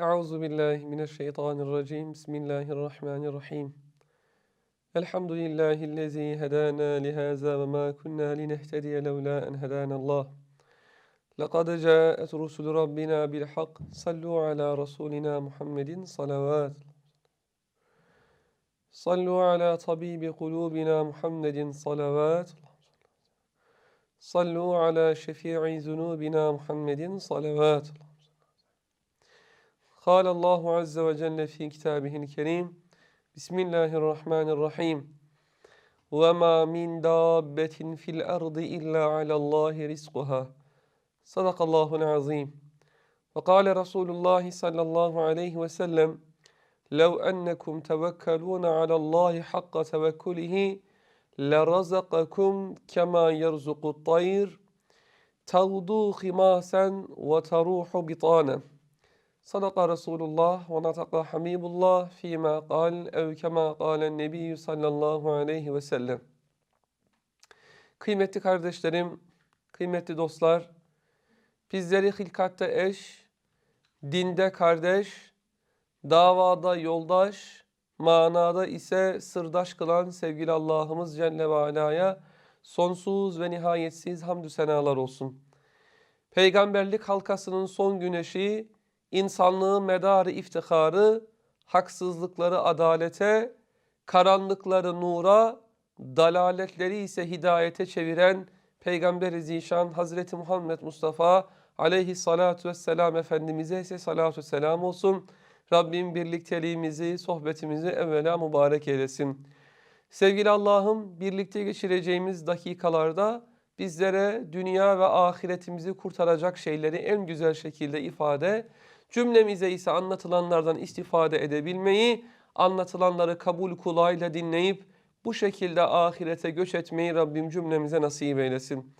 أعوذ بالله من الشيطان الرجيم. بسم الله الرحمن الرحيم. الحمد لله الذي هدانا لهذا وما كنا لنهتدي لولا أن هدانا الله. لقد جاءت رسل ربنا بالحق. صلوا على رسولنا محمد صلوات. صلوا على طبيب قلوبنا محمد صلوات. صلوا على شفيع ذنوبنا محمد صلوات. الله قال الله عز وجل في كتابه الكريم بسم الله الرحمن الرحيم. وما من دابة في الأرض إلا على الله رزقها. صدق الله العظيم. وقال رسول الله صلى الله عليه وسلم لو أنكم توكلون على الله حق توكله لرزقكم كما يرزق الطير تغدو خماسا وتروح بطانا Sadaka Resulullah ve nataka Habibullah fîmâ kal ev kemâ kâlen nebiyyü sallallahu aleyhi ve sellem. Kıymetli kardeşlerim, kıymetli dostlar, bizleri hilkatta eş, dinde kardeş, davada yoldaş, manada ise sırdaş kılan sevgili Allah'ımız Celle ve Ala'ya sonsuz ve nihayetsiz hamdü senalar olsun. Peygamberlik halkasının son güneşi, insanlığın medarı iftiharı, haksızlıkları adalete, karanlıkları nura, dalaletleri ise hidayete çeviren Peygamber-i Zişan Hazreti Muhammed Mustafa aleyhissalatu vesselam Efendimiz'e ise salatu selam olsun. Rabbim birlikteliğimizi, sohbetimizi evvela mübarek eylesin. Sevgili Allah'ım birlikte geçireceğimiz dakikalarda bizlere dünya ve ahiretimizi kurtaracak şeyleri en güzel şekilde ifade Cümlemize ise anlatılanlardan istifade edebilmeyi, anlatılanları kabul kulağıyla dinleyip bu şekilde ahirete göç etmeyi Rabbim cümlemize nasip eylesin.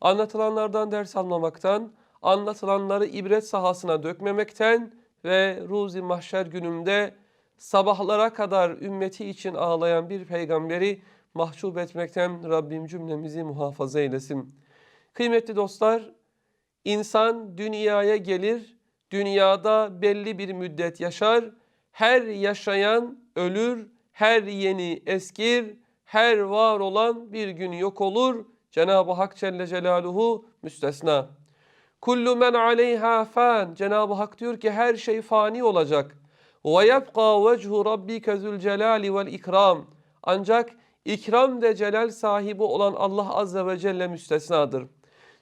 Anlatılanlardan ders almamaktan, anlatılanları ibret sahasına dökmemekten ve ruzi mahşer günümde sabahlara kadar ümmeti için ağlayan bir peygamberi mahcup etmekten Rabbim cümlemizi muhafaza eylesin. Kıymetli dostlar, insan dünyaya gelir, dünyada belli bir müddet yaşar. Her yaşayan ölür, her yeni eskir, her var olan bir gün yok olur. Cenab-ı Hak Celle Celaluhu müstesna. Kullu men aleyha fan. Cenab-ı Hak diyor ki her şey fani olacak. Ve yebqa vechu rabbike zülcelali vel ikram. Ancak ikram ve celal sahibi olan Allah Azze ve Celle müstesnadır.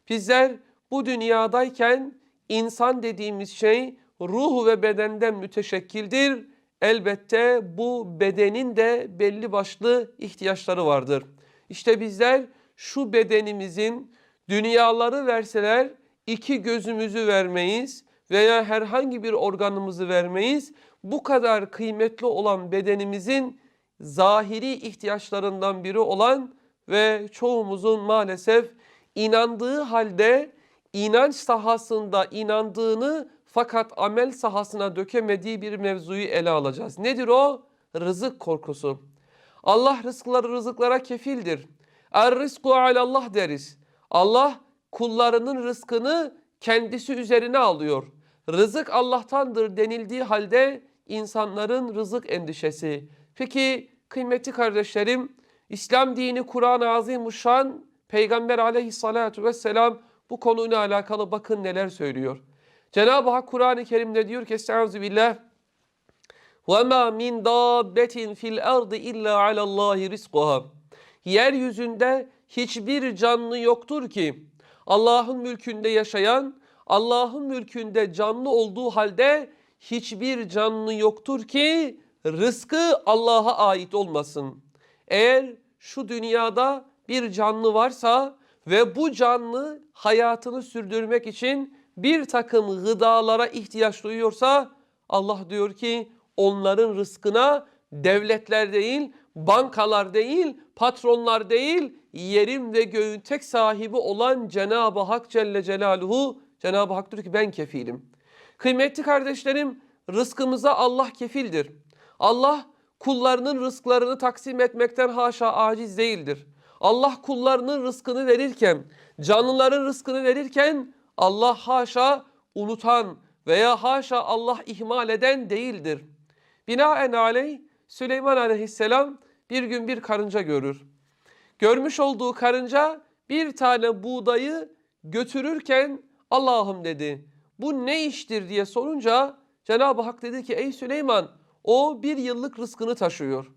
Bizler bu dünyadayken İnsan dediğimiz şey ruh ve bedenden müteşekkildir. Elbette bu bedenin de belli başlı ihtiyaçları vardır. İşte bizler şu bedenimizin dünyaları verseler iki gözümüzü vermeyiz veya herhangi bir organımızı vermeyiz. Bu kadar kıymetli olan bedenimizin zahiri ihtiyaçlarından biri olan ve çoğumuzun maalesef inandığı halde inanç sahasında inandığını fakat amel sahasına dökemediği bir mevzuyu ele alacağız. Nedir o? Rızık korkusu. Allah rızıkları rızıklara kefildir. Er rızku alallah deriz. Allah kullarının rızkını kendisi üzerine alıyor. Rızık Allah'tandır denildiği halde insanların rızık endişesi. Peki kıymetli kardeşlerim, İslam dini Kur'an-ı Azimuşşan Peygamber aleyhissalatu vesselam bu konuyla alakalı bakın neler söylüyor. Cenab-ı Hak Kur'an-ı Kerim'de diyor ki Estaizu billah وَمَا مِنْ دَابَّةٍ فِي الْاَرْضِ اِلَّا عَلَى اللّٰهِ رِزْقُهَا Yeryüzünde hiçbir canlı yoktur ki Allah'ın mülkünde yaşayan, Allah'ın mülkünde canlı olduğu halde hiçbir canlı yoktur ki rızkı Allah'a ait olmasın. Eğer şu dünyada bir canlı varsa ve bu canlı hayatını sürdürmek için bir takım gıdalara ihtiyaç duyuyorsa Allah diyor ki onların rızkına devletler değil, bankalar değil, patronlar değil, yerin ve göğün tek sahibi olan Cenab-ı Hak Celle Celaluhu, Cenab-ı Hak diyor ki ben kefilim. Kıymetli kardeşlerim, rızkımıza Allah kefildir. Allah kullarının rızklarını taksim etmekten haşa aciz değildir. Allah kullarının rızkını verirken, canlıların rızkını verirken Allah haşa unutan, veya haşa Allah ihmal eden değildir. Binaenaleyh Süleyman aleyhisselam bir gün bir karınca görür. Görmüş olduğu karınca bir tane buğdayı götürürken Allah'ım dedi bu ne iştir diye sorunca Cenab-ı Hak dedi ki ey Süleyman o bir yıllık rızkını taşıyor.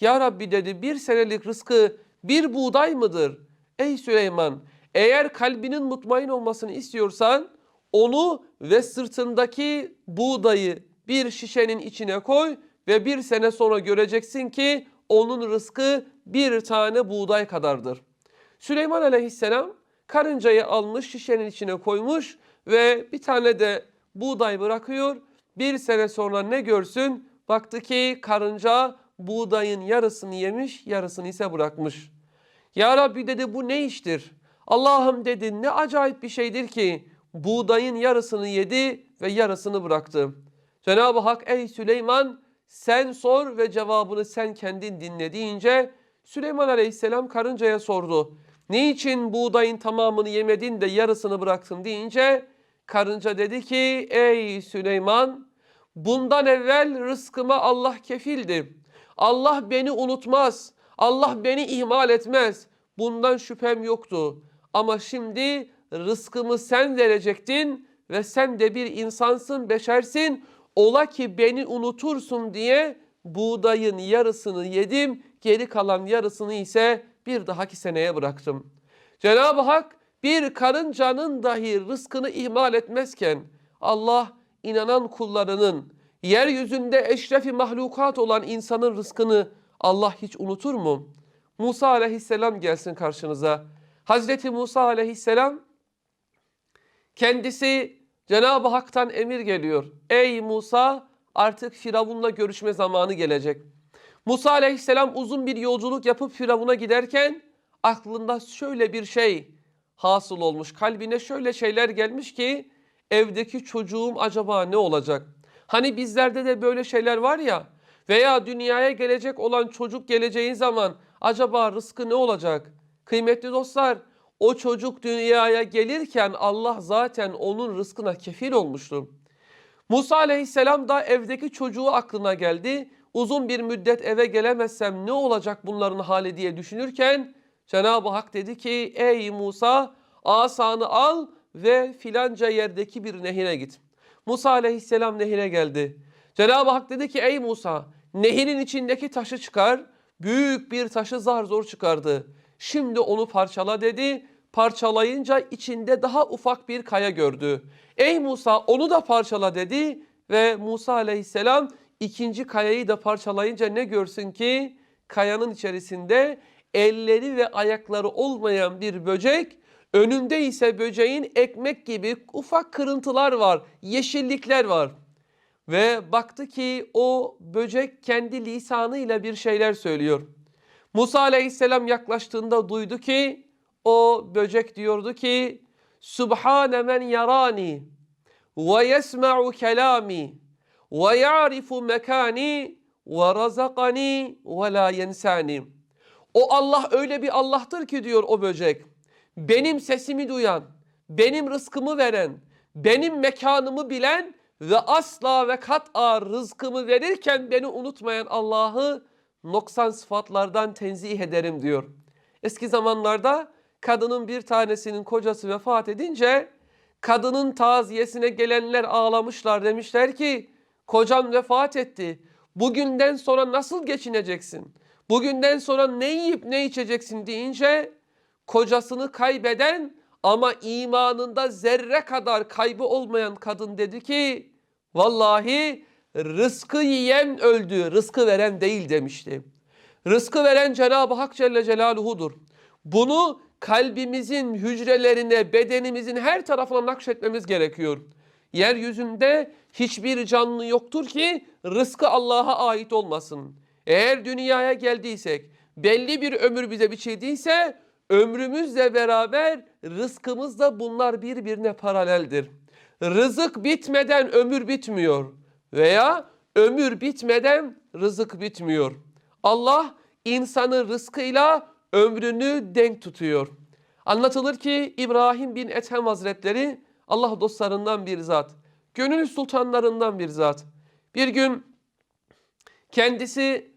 Ya Rabbi dedi bir senelik rızkı bir buğday mıdır? Ey Süleyman eğer kalbinin mutmain olmasını istiyorsan onu ve sırtındaki buğdayı bir şişenin içine koy ve bir sene sonra göreceksin ki onun rızkı bir tane buğday kadardır. Süleyman aleyhisselam karıncayı almış şişenin içine koymuş ve bir tane de buğday bırakıyor. Bir sene sonra ne görsün? Baktı ki karınca buğdayın yarısını yemiş, yarısını ise bırakmış. Ya Rabbi dedi bu ne iştir? Allah'ım dedi ne acayip bir şeydir ki buğdayın yarısını yedi ve yarısını bıraktı. Cenab-ı Hak ey Süleyman sen sor ve cevabını sen kendin dinle deyince Süleyman Aleyhisselam karıncaya sordu. Niçin buğdayın tamamını yemedin de yarısını bıraktın deyince karınca dedi ki ey Süleyman bundan evvel rızkıma Allah kefildi. Allah beni unutmaz. Allah beni ihmal etmez. Bundan şüphem yoktu. Ama şimdi rızkımı sen verecektin ve sen de bir insansın, beşersin. Ola ki beni unutursun diye buğdayın yarısını yedim, geri kalan yarısını ise bir dahaki seneye bıraktım. Cenab-ı Hak bir karıncanın dahi rızkını ihmal etmezken Allah inanan kullarının yeryüzünde eşrefi mahlukat olan insanın rızkını Allah hiç unutur mu? Musa aleyhisselam gelsin karşınıza. Hazreti Musa aleyhisselam kendisi Cenab-ı Hak'tan emir geliyor. Ey Musa artık Firavun'la görüşme zamanı gelecek. Musa aleyhisselam uzun bir yolculuk yapıp Firavun'a giderken aklında şöyle bir şey hasıl olmuş. Kalbine şöyle şeyler gelmiş ki evdeki çocuğum acaba ne olacak? Hani bizlerde de böyle şeyler var ya veya dünyaya gelecek olan çocuk geleceği zaman acaba rızkı ne olacak? Kıymetli dostlar o çocuk dünyaya gelirken Allah zaten onun rızkına kefil olmuştu. Musa aleyhisselam da evdeki çocuğu aklına geldi. Uzun bir müddet eve gelemezsem ne olacak bunların hali diye düşünürken Cenab-ı Hak dedi ki ey Musa asanı al ve filanca yerdeki bir nehire git. Musa aleyhisselam nehire geldi. Cenab-ı Hak dedi ki ey Musa nehirin içindeki taşı çıkar. Büyük bir taşı zar zor çıkardı. Şimdi onu parçala dedi. Parçalayınca içinde daha ufak bir kaya gördü. Ey Musa onu da parçala dedi ve Musa aleyhisselam ikinci kayayı da parçalayınca ne görsün ki kayanın içerisinde elleri ve ayakları olmayan bir böcek önünde ise böceğin ekmek gibi ufak kırıntılar var, yeşillikler var. Ve baktı ki o böcek kendi lisanıyla bir şeyler söylüyor. Musa aleyhisselam yaklaştığında duydu ki o böcek diyordu ki Subhane men yarani ve yesma'u kelami ve ya'rifu mekani ve razakani ve la yensani. O Allah öyle bir Allah'tır ki diyor o böcek. Benim sesimi duyan, benim rızkımı veren, benim mekanımı bilen ve asla ve kat'a rızkımı verirken beni unutmayan Allah'ı noksan sıfatlardan tenzih ederim diyor. Eski zamanlarda kadının bir tanesinin kocası vefat edince kadının taziyesine gelenler ağlamışlar demişler ki kocan vefat etti. Bugünden sonra nasıl geçineceksin? Bugünden sonra ne yiyip ne içeceksin deyince kocasını kaybeden ama imanında zerre kadar kaybı olmayan kadın dedi ki vallahi rızkı yiyen öldü, rızkı veren değil demişti. Rızkı veren Cenab-ı Hak Celle Celaluhu'dur. Bunu kalbimizin hücrelerine, bedenimizin her tarafına nakşetmemiz gerekiyor. Yeryüzünde hiçbir canlı yoktur ki rızkı Allah'a ait olmasın. Eğer dünyaya geldiysek, belli bir ömür bize biçildiyse ömrümüzle beraber rızkımız da bunlar birbirine paraleldir. Rızık bitmeden ömür bitmiyor veya ömür bitmeden rızık bitmiyor. Allah insanın rızkıyla ömrünü denk tutuyor. Anlatılır ki İbrahim bin Ethem Hazretleri Allah dostlarından bir zat. gönül sultanlarından bir zat. Bir gün kendisi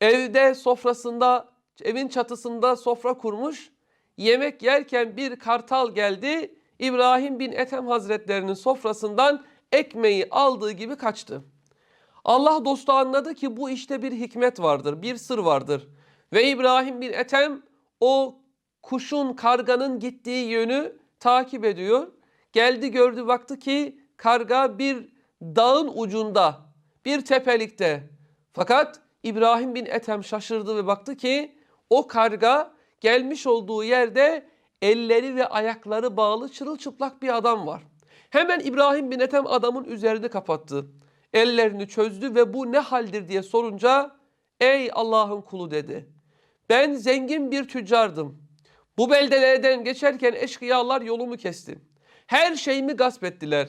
evde sofrasında, evin çatısında sofra kurmuş. Yemek yerken bir kartal geldi. İbrahim bin Ethem Hazretlerinin sofrasından ekmeği aldığı gibi kaçtı. Allah dostu anladı ki bu işte bir hikmet vardır, bir sır vardır. Ve İbrahim bin Ethem o kuşun, karganın gittiği yönü takip ediyor. Geldi gördü baktı ki karga bir dağın ucunda, bir tepelikte. Fakat İbrahim bin Ethem şaşırdı ve baktı ki o karga gelmiş olduğu yerde elleri ve ayakları bağlı çırılçıplak bir adam var. Hemen İbrahim bin Ethem adamın üzerini kapattı. Ellerini çözdü ve bu ne haldir diye sorunca ey Allah'ın kulu dedi. Ben zengin bir tüccardım. Bu beldelerden geçerken eşkıyalar yolumu kesti. Her şeyimi gasp ettiler.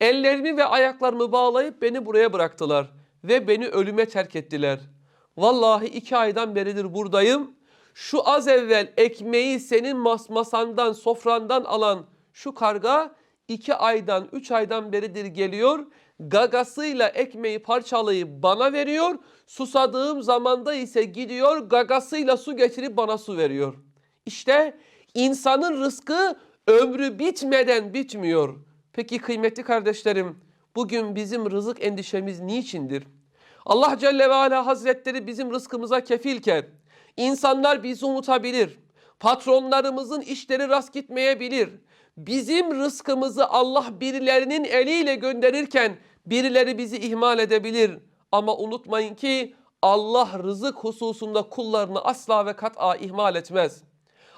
Ellerimi ve ayaklarımı bağlayıp beni buraya bıraktılar ve beni ölüme terk ettiler. Vallahi iki aydan beridir buradayım. Şu az evvel ekmeği senin mas masandan, sofrandan alan şu karga iki aydan, üç aydan beridir geliyor. Gagasıyla ekmeği parçalayıp bana veriyor. Susadığım zamanda ise gidiyor gagasıyla su getirip bana su veriyor. İşte insanın rızkı ömrü bitmeden bitmiyor. Peki kıymetli kardeşlerim, bugün bizim rızık endişemiz niçindir? Allah Celle ve Ala Hazretleri bizim rızkımıza kefilken, insanlar bizi unutabilir, patronlarımızın işleri rast gitmeyebilir. Bizim rızkımızı Allah birilerinin eliyle gönderirken birileri bizi ihmal edebilir. Ama unutmayın ki Allah rızık hususunda kullarını asla ve kat'a ihmal etmez.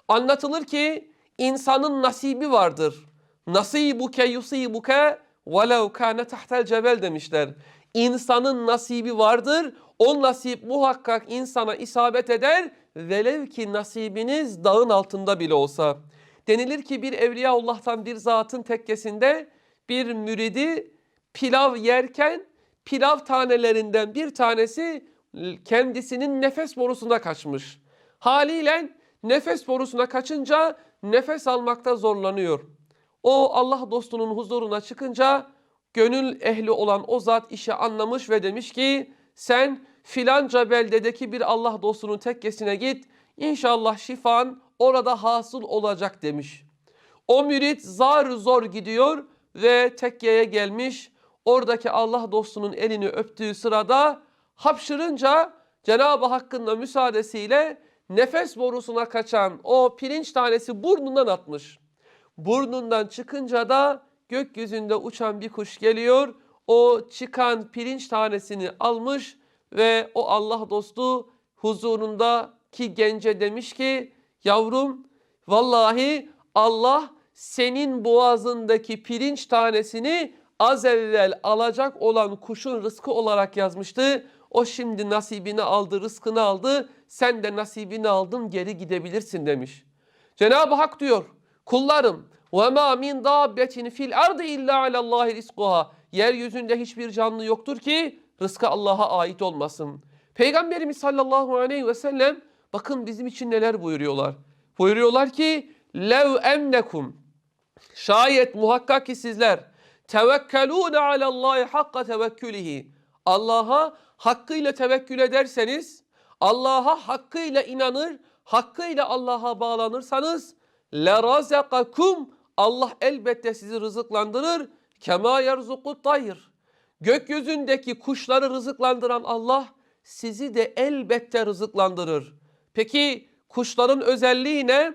Anlatılır ki insanın nasibi vardır. Nasibuke yusibuke velev kâne tahtel cebel demişler. İnsanın nasibi vardır. O nasip muhakkak insana isabet eder. Velev ki nasibiniz dağın altında bile olsa. Denilir ki bir Evliyaullah'tan bir zatın tekkesinde bir müridi pilav yerken pilav tanelerinden bir tanesi kendisinin nefes borusuna kaçmış. Haliyle nefes borusuna kaçınca nefes almakta zorlanıyor. O Allah dostunun huzuruna çıkınca gönül ehli olan o zat işi anlamış ve demiş ki sen filanca beldedeki bir Allah dostunun tekkesine git İnşallah şifan orada hasıl olacak demiş. O mürit zar zor gidiyor ve tekkeye gelmiş. Oradaki Allah dostunun elini öptüğü sırada hapşırınca Cenab-ı Hakk'ın da müsaadesiyle nefes borusuna kaçan o pirinç tanesi burnundan atmış. Burnundan çıkınca da gökyüzünde uçan bir kuş geliyor. O çıkan pirinç tanesini almış ve o Allah dostu huzurundaki gence demiş ki yavrum vallahi Allah senin boğazındaki pirinç tanesini az evvel alacak olan kuşun rızkı olarak yazmıştı. O şimdi nasibini aldı, rızkını aldı. Sen de nasibini aldın, geri gidebilirsin demiş. Cenab-ı Hak diyor, kullarım ve ma min dabbetin fil ardı illa alallahi rizkuha. Yeryüzünde hiçbir canlı yoktur ki rızkı Allah'a ait olmasın. Peygamberimiz sallallahu aleyhi ve sellem bakın bizim için neler buyuruyorlar. Buyuruyorlar ki lev emnekum şayet muhakkak ki sizler tevekkelûne alallâhi hakka tevekkülihi Allah'a hakkıyla tevekkül ederseniz Allah'a hakkıyla inanır hakkıyla Allah'a bağlanırsanız lerazekakum. Allah elbette sizi rızıklandırır. Kema yerzukut tayr gökyüzündeki kuşları rızıklandıran Allah sizi de elbette rızıklandırır. Peki kuşların özelliği ne?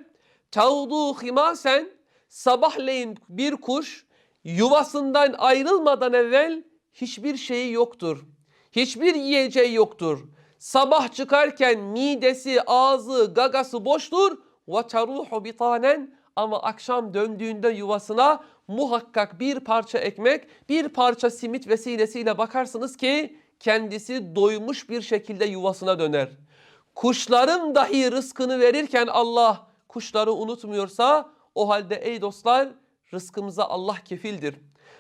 Tavdu himasen sabahleyin bir kuş yuvasından ayrılmadan evvel hiçbir şeyi yoktur. Hiçbir yiyeceği yoktur. Sabah çıkarken midesi, ağzı, gagası boştur. Ve teruhu bitanen ama akşam döndüğünde yuvasına muhakkak bir parça ekmek, bir parça simit vesilesiyle bakarsınız ki kendisi doymuş bir şekilde yuvasına döner. Kuşların dahi rızkını verirken Allah kuşları unutmuyorsa o halde ey dostlar rızkımıza Allah kefildir.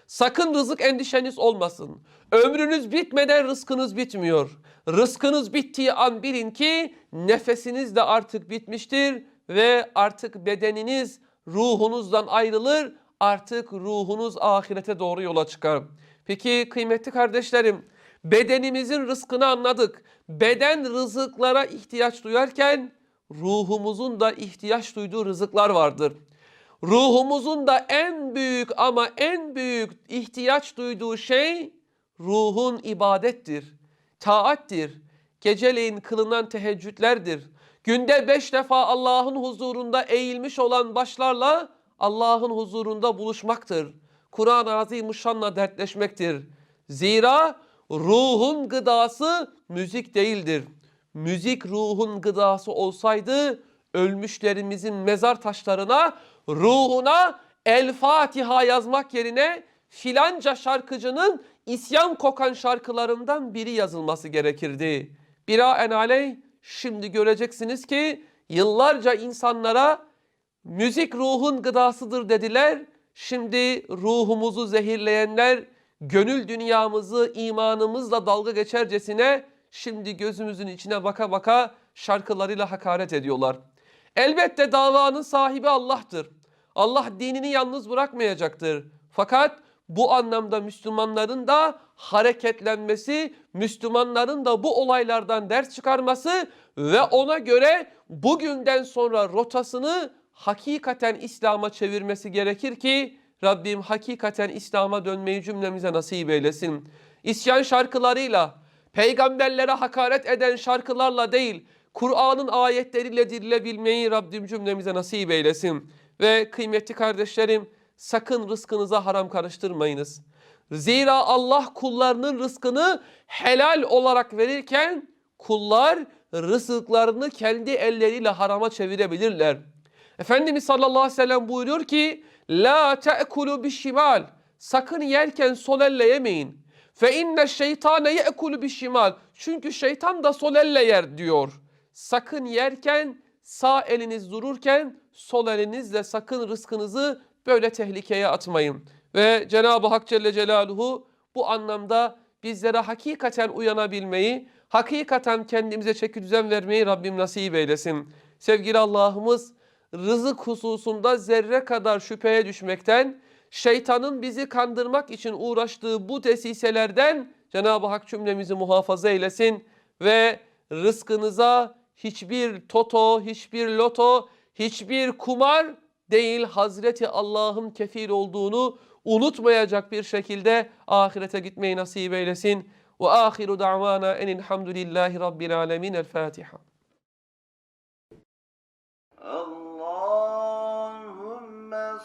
Sakın rızık endişeniz olmasın. Ömrünüz bitmeden rızkınız bitmiyor. Rızkınız bittiği an bilin ki nefesiniz de artık bitmiştir ve artık bedeniniz ruhunuzdan ayrılır. Artık ruhunuz ahirete doğru yola çıkar. Peki kıymetli kardeşlerim, bedenimizin rızkını anladık. Beden rızıklara ihtiyaç duyarken ruhumuzun da ihtiyaç duyduğu rızıklar vardır. Ruhumuzun da en büyük ama en büyük ihtiyaç duyduğu şey ruhun ibadettir, taattir, geceleyin kılınan teheccüdlerdir. Günde beş defa Allah'ın huzurunda eğilmiş olan başlarla Allah'ın huzurunda buluşmaktır. Kur'an-ı Azimuşşan'la dertleşmektir. Zira ruhun gıdası müzik değildir. Müzik ruhun gıdası olsaydı ölmüşlerimizin mezar taşlarına, ruhuna El Fatiha yazmak yerine filanca şarkıcının isyan kokan şarkılarından biri yazılması gerekirdi. Binaenaleyh şimdi göreceksiniz ki yıllarca insanlara müzik ruhun gıdasıdır dediler. Şimdi ruhumuzu zehirleyenler gönül dünyamızı imanımızla dalga geçercesine şimdi gözümüzün içine baka baka şarkılarıyla hakaret ediyorlar. Elbette davanın sahibi Allah'tır. Allah dinini yalnız bırakmayacaktır. Fakat bu anlamda Müslümanların da hareketlenmesi, Müslümanların da bu olaylardan ders çıkarması ve ona göre bugünden sonra rotasını hakikaten İslam'a çevirmesi gerekir ki Rabbim hakikaten İslam'a dönmeyi cümlemize nasip eylesin. İsyan şarkılarıyla, peygamberlere hakaret eden şarkılarla değil, Kur'an'ın ayetleriyle dirilebilmeyi Rabbim cümlemize nasip eylesin. Ve kıymetli kardeşlerim sakın rızkınıza haram karıştırmayınız. Zira Allah kullarının rızkını helal olarak verirken kullar rızıklarını kendi elleriyle harama çevirebilirler. Efendimiz sallallahu aleyhi ve sellem buyuruyor ki La te'kulu bişimal Sakın yerken sol elle yemeyin. Fe inne şeytane ye'kulu bişimal Çünkü şeytan da sol elle yer diyor. Sakın yerken sağ eliniz dururken sol elinizle sakın rızkınızı böyle tehlikeye atmayın. Ve Cenab-ı Hak Celle Celaluhu bu anlamda bizlere hakikaten uyanabilmeyi, hakikaten kendimize çeki düzen vermeyi Rabbim nasip eylesin. Sevgili Allah'ımız rızık hususunda zerre kadar şüpheye düşmekten, şeytanın bizi kandırmak için uğraştığı bu desiselerden Cenab-ı Hak cümlemizi muhafaza eylesin ve rızkınıza hiçbir toto, hiçbir loto, hiçbir kumar değil Hazreti Allah'ın kefil olduğunu unutmayacak bir şekilde ahirete gitmeyi nasip eylesin. Ve ahiru da'vana enilhamdülillahi rabbil alemin. El Fatiha. Allah